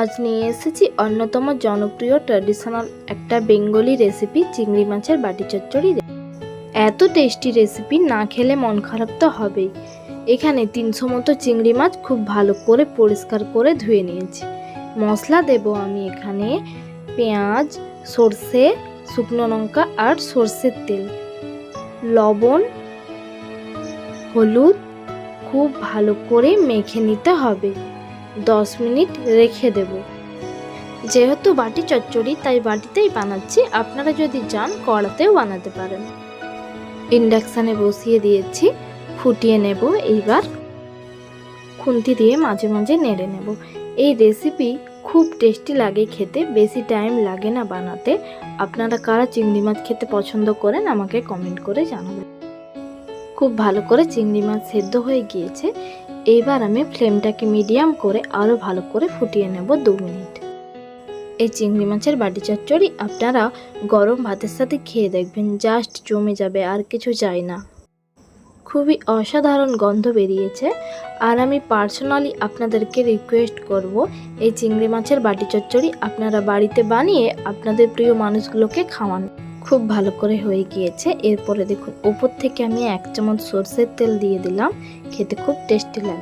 আজ নিয়ে এসেছি অন্যতম জনপ্রিয় ট্র্যাডিশনাল একটা বেঙ্গলি রেসিপি চিংড়ি মাছের বাটি চচ্চড়ি এত টেস্টি রেসিপি না খেলে মন খারাপ তো হবেই। এখানে তিনশো মতো চিংড়ি মাছ খুব ভালো করে পরিষ্কার করে ধুয়ে নিয়েছি। মশলা দেব আমি এখানে পেঁয়াজ, সর্ষে, শুকনো লঙ্কা আর সর্ষের তেল। লবণ, হলুদ খুব ভালো করে মেখে নিতে হবে। দশ মিনিট রেখে দেব। যেহেতু বাটি চচ্চড়ি, তাই বাটিতেই বানাচ্ছি। আপনারা যদি চান, কড়াতেও বানাতে পারেন। ইন্ডাকশানে বসিয়ে দিয়েছি, ফুটিয়ে নেব। এইবার খুন্তি দিয়ে মাঝে মাঝে নেড়ে নেব। এই রেসিপি খুব টেস্টি লাগে খেতে, বেশি টাইম লাগে না বানাতে। আপনারা কারা চিংড়ি মাছ খেতে পছন্দ করেন, আমাকে কমেন্ট করে জানাবেন। খুব ভালো করে চিংড়ি মাছ সেদ্ধ হয়ে গিয়েছে। এইবার আমি ফ্লেমটাকে মিডিয়াম করে আরও ভালো করে ফুটিয়ে নেব দু মিনিট। এই চিংড়ি মাছের বাটি চচ্চড়ি আপনারা গরম ভাতের সাথে খেয়ে দেখবেন, জাস্ট জমে যাবে, আর কিছু চাই না। খুবই অসাধারণ গন্ধ বেরিয়েছে, আর আমি পার্সোনালি আপনাদেরকে রিকোয়েস্ট করব, এই চিংড়ি মাছের বাটি চচ্চড়ি আপনারা বাড়িতে বানিয়ে আপনাদের প্রিয় মানুষগুলোকে খাওয়ান। খুব ভালো করে হয়ে গিয়েছে। এরপরে দেখুন, উপর থেকে আমি এক চামচ সর্ষের তেল দিয়ে দিলাম। খেতে খুব টেস্টি লাগে।